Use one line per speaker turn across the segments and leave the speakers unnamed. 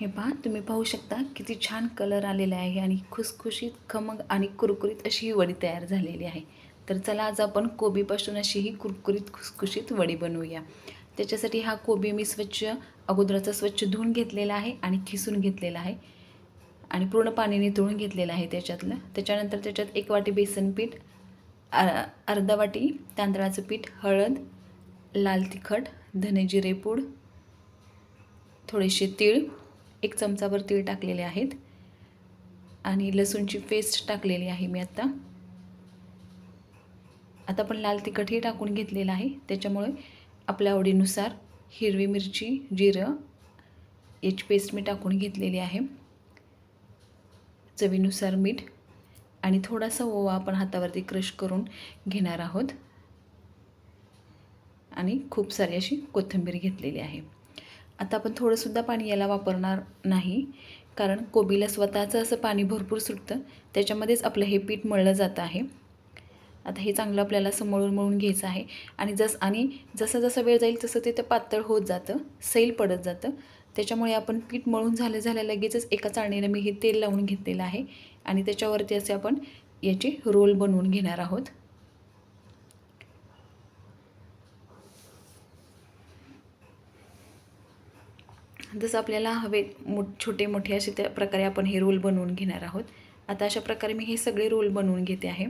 हे पहा तुम्ही पाहू शकता किती छान कलर आलेला आहे आणि खुसखुशीत खमंग आणि कुरकुरीत अशी ही वडी तयार झालेली आहे. तर चला आज आपण कोबीपासून अशी ही कुरकुरीत खुसखुशीत वडी बनवूया. त्याच्यासाठी हा कोबी मी स्वच्छ अगोदराचा स्वच्छ धुवून घेतलेला आहे आणि खिसून घेतलेला आहे. आणि पूर्ण पाण्याने नितळून घेतलेलं आहे त्याच्यातलं. त्याच्यानंतर त्याच्यात एक वाटी बेसन पीठ अर्धा वाटी तांदळाचं पीठ हळद लाल तिखट धने जिरेपूड थोडेसे तीळ एक चमचाभर तीळ टाकलेले आहेत. आणि लसूणची पेस्ट टाकलेली आहे मी आत्ता आता आपण लाल तिखटही टाकून घेतलेलं आहे. त्याच्यामुळे आपल्या आवडीनुसार हिरवी मिरची जिरं याची पेस्ट मी टाकून घेतलेली आहे. चवीनुसार मीठ आणि थोडासा ओवा आपण हातावरती क्रश करून घेणार आहोत. आणि खूप सारी अशी कोथिंबीर घेतलेली आहे. आता आपण थोडंसुद्धा पाणी याला वापरणार नाही. कारण कोबीला स्वतःचं असं पाणी भरपूर सुटतं. त्याच्यामध्येच आपलं हे पीठ मळलं जातं आहे. आता हे चांगलं आपल्याला असं मळून मळून घ्यायचं आहे. आणि जस आणि जसं जसं वेळ जाईल तसं ते ते पातळ होत जातं. सैल पडत जातं. त्याच्यामुळे आपण पीठ मळून झालं झाल्या लगेचच एका चाळणीनं मी हे तेल लावून घेतलेलं आहे. आणि त्याच्यावरती असे आपण याचे रोल बनवून घेणार आहोत. जसं आपल्याला हवे मो छोटे मोठे असे त्या प्रकारे आपण हे रोल बनवून घेणार आहोत. आता अशा प्रकारे मी हे सगळे रोल बनवून घेते आहे.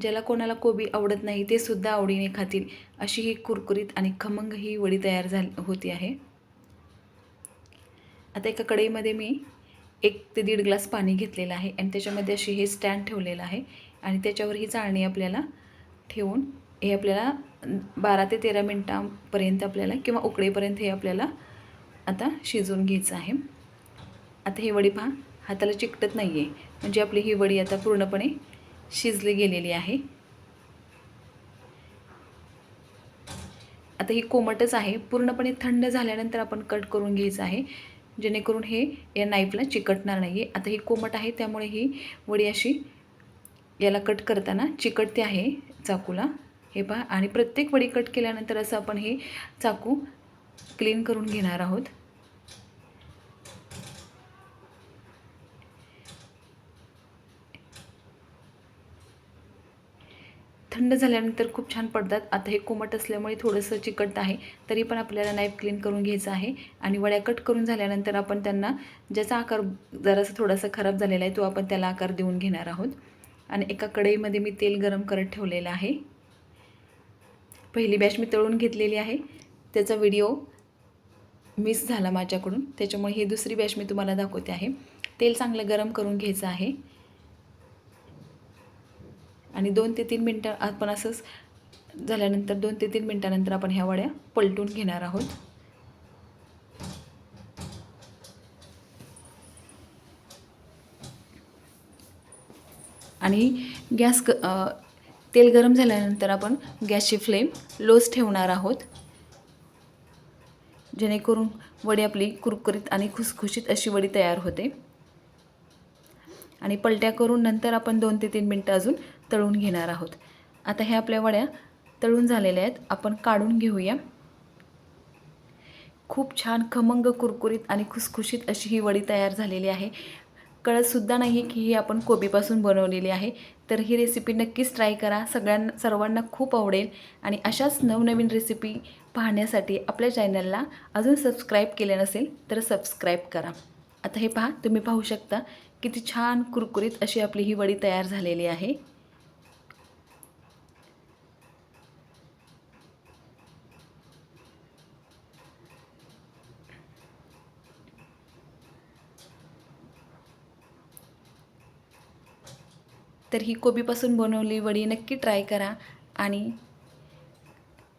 ज्याला कोणाला कोबी आवडत नाही ते सुद्धा आवडीने खातील. अशी ही कुरकुरीत आणि खमंग ही वडी तयार झाली होती आहे. आता एका कढईमध्ये मी एक ते दीड ग्लास पाणी घेतलेलं आहे. आणि त्याच्यामध्ये अशी हे स्टँड ठेवलेलं आहे. आणि त्याच्यावर ही चाळणी आपल्याला ठेवून हे आपल्याला बारा ते तेरा मिनटापर्यंत आपल्याला किंवा उकळेपर्यंत हे आपल्याला आता शिजवून घ्यायचं आहे. आता ही वडी पहा हाताला चिकटत नाही आहे म्हणजे आपली ही वडी आता पूर्णपणे शिजली गेलेली आहे. आता ही कोमटच आहे. पूर्णपणे थंड झाल्यानंतर आपण कट करून घ्यायचं आहे. जेणेकरून हे या नाईफला चिकटणार नाही आहे आता ही कोमट आहे त्यामुळे ही वडी अशी याला कट करताना चिकटते आहे चाकूला. हे पहा. आणि प्रत्येक वडी कट केल्यानंतर असं आपण हे चाकू क्लीन करून घेणार आहोत. थंड झाल्यानंतर खूप छान पडतात. आता हे कोमट असल्यामुळे थोडंसं चिकट आहे तरी पण आपल्याला नाईफ क्लीन करून घ्यायचं आहे. आणि वड्या कट करून झाल्यानंतर आपण त्यांना ज्याचा आकार जरासा थोडासा खराब झालेला आहे तो आपण त्याला आकार देऊन घेणार आहोत. आणि एका कढईमध्ये मी तेल गरम करत ठेवलेलं आहे. पहिली बॅच मी तळून घेतलेली आहे. त्याचा व्हिडिओ मिस झाला माझ्याकडून. त्याच्यामुळे ही दुसरी बॅच मी तुम्हाला दाखवते आहे. तेल चांगलं गरम करून घ्यायचं आहे. आणि दोन ते तीन मिनटं आपण असंच झाल्यानंतर दोन ते तीन मिनटानंतर आपण ह्या वड्या पलटून घेणार आहोत. आणि गॅस क तेल गरम झाल्यानंतर आपण गॅसची फ्लेम लोच ठेवणार आहोत. जेणेकरून वडी आपली कुरकुरीत आणि खुसखुशीत अशी वडी तयार होते. आणि पलट्या करून नंतर आपण दोन ते तीन मिनटं अजून तळून घेणार आहोत. आता ह्या आपल्या वड्या तळून झालेल्या आहेत. आपण काढून घेऊया. खूप छान खमंग कुरकुरीत आणि खुसखुशीत अशी ही वडी तयार झालेली आहे. कळतसुद्धा नाही की ही आपण कोबीपासून बनवलेली आहे. तर ही रेसिपी नक्कीच ट्राय करा. सगळ्यांना सर्वांना खूप आवडेल. आणि अशाच नवनवीन रेसिपी पाहण्यासाठी आपल्या चॅनलला अजून सबस्क्राईब केले नसेल तर सबस्क्राईब करा. आता हे पहा तुम्ही पाहू शकता किती छान कुरकुरीत अशी आपली ही वडी तयार झालेली आहे. तर ही कोबीपासून बनवली वडी नक्की ट्राय करा आणि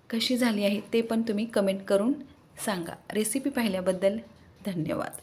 कशी झाली आहे ते पण तुम्ही कमेंट करून सांगा. रेसिपी पाहिल्याबद्दल धन्यवाद.